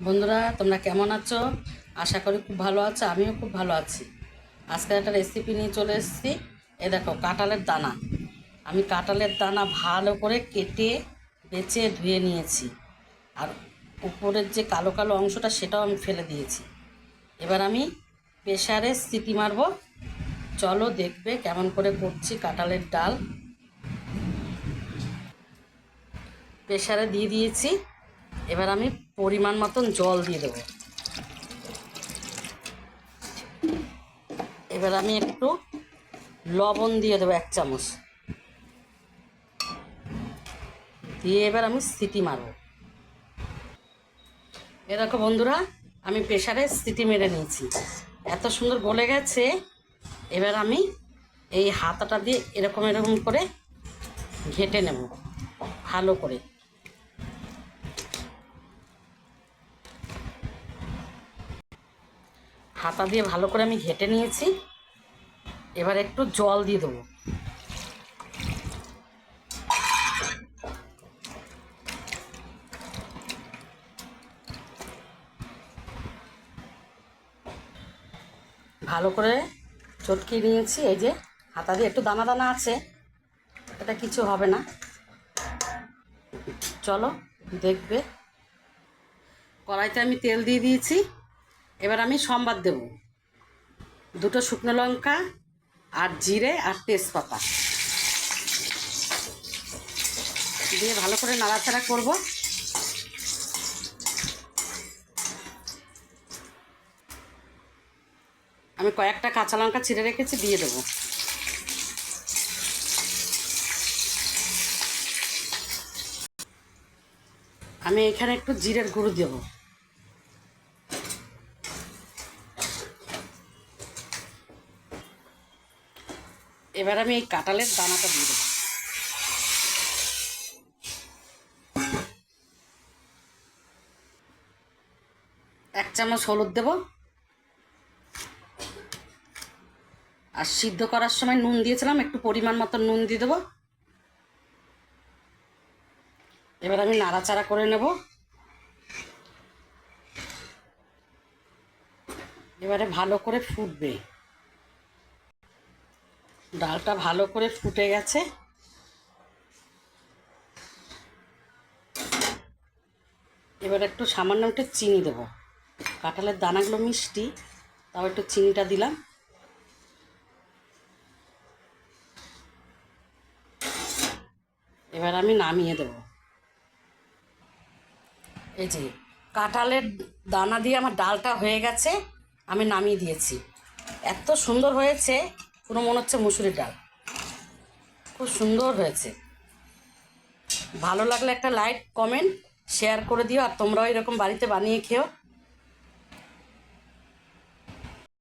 বন্ধুরা, তোমরা কেমন আছো? আশা করি খুব ভালো আছো, আমিও খুব ভালো আছি। আজকে একটা রেসিপি নিয়ে চলে এসেছি। এ দেখো, কাঁঠালের দানা। আমি কাঁঠালের দানা ভালো করে কেটে, বেছে, ধুয়ে নিয়েছি। আর উপরের যে কালো কালো অংশটা, সেটাও আমি ফেলে দিয়েছি। এবার আমি প্রেশারে সিটি মারবো। চলো দেখবে কেমন করে করছি কাঁঠালের ডাল। প্রেশারে দিয়ে দিয়েছি। এবার আমি পরিমাণ মতন জল দিয়ে দেবো। এবার আমি একটু লবণ দিয়ে দেবো এক চামচ। দিয়ে এবার আমি সিটি মারব। এ দেখো বন্ধুরা, আমি প্রেশারে সিটি মেরে নিয়েছি। এত সুন্দর গলে গেছে। এবার আমি এই হাতাটা দিয়ে এরকম এরকম করে ঘেটে নেব। ভালো করে। হাতা দিয়ে ভালো করে আমি ঘেটে নিয়েছি। এবার একটু জল দিয়ে দেবো। ভালো করে চটকিয়ে নিয়েছি, এই যে হাতা দিয়ে। একটু দানা দানা আছে, এটা কিছু হবে না। চলো, দেখবে। কড়াইতে আমি তেল দিয়ে দিয়েছি। এবার আমি সম্বাদ দেব। দুটো শুকনো লঙ্কা, আর জিরে, আর তেজপাতা। দিয়ে ভালো করে নাড়াচাড়া করব। আমি কয়েকটা কাঁচা লঙ্কা ছিঁড়ে রেখেছি, দিয়ে দেবো। আমি এখানে একটু জিরের গুঁড়ো দেবো। এবার আমি এই কাঁঠালের দানাটা দিয়ে দেবো। এক চামচ হলুদ দেব। আর সিদ্ধ করার সময় নুন দিয়েছিলাম, একটু পরিমাণ মতো নুন দিয়ে দেবো। এবার আমি নাড়াচাড়া করে নেব। এবারে ভালো করে ফুটবে। ডালটা ভালো করে ফুটে গেছে। এবার একটু সামান্য একটু চিনি দেবো। কাঁঠালের দানাগুলো মিষ্টি, তাও একটু চিনিটা দিলাম। এবার আমি নামিয়ে দেবো। এই যে কাঁঠালের দানা দিয়ে আমার ডালটা হয়ে গেছে, আমি নামিয়ে দিয়েছি। এত সুন্দর হয়েছে পুরো মনে হচ্ছে মুসুরির ডাল। খুব সুন্দর হয়েছে। ভালো লাগলে একটা লাইক কমেন্ট শেয়ার করে দিও, আর তোমরাও এরকম বাড়িতে বানিয়ে খেও।